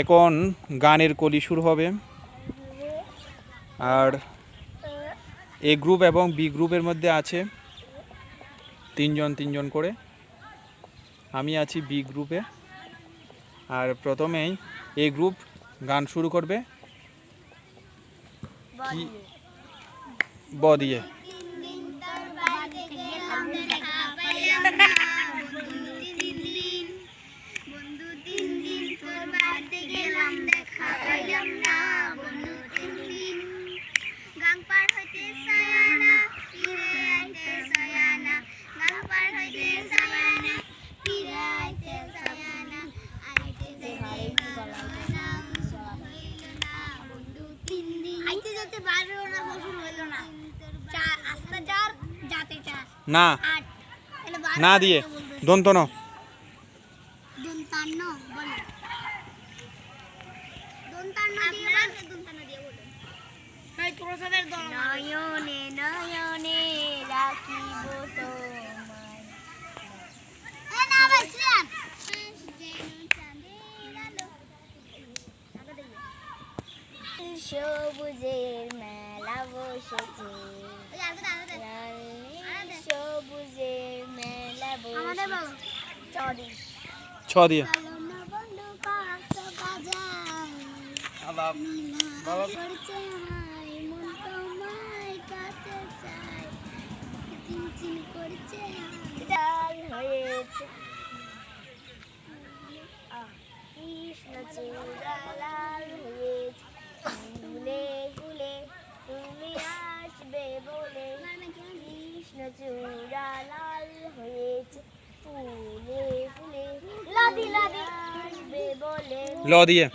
এখন গানের কলি শুরু হবে। আর এ গ্রুপ এবং বি গ্রুপের মধ্যে আছে তিনজন তিনজন করে। আমি আছি বি গ্রুপে। আর প্রথমেই এ গ্রুপ গান শুরু করবে। কি? ব দিয়ে না। না দিয়ে। দন্ত ন সবুজের মেলা বসেছে। ছ দিয়ে। হয়েছে। কৃষ্ণ চূড়ালা ਲੋ ਦੀ ਹੈ।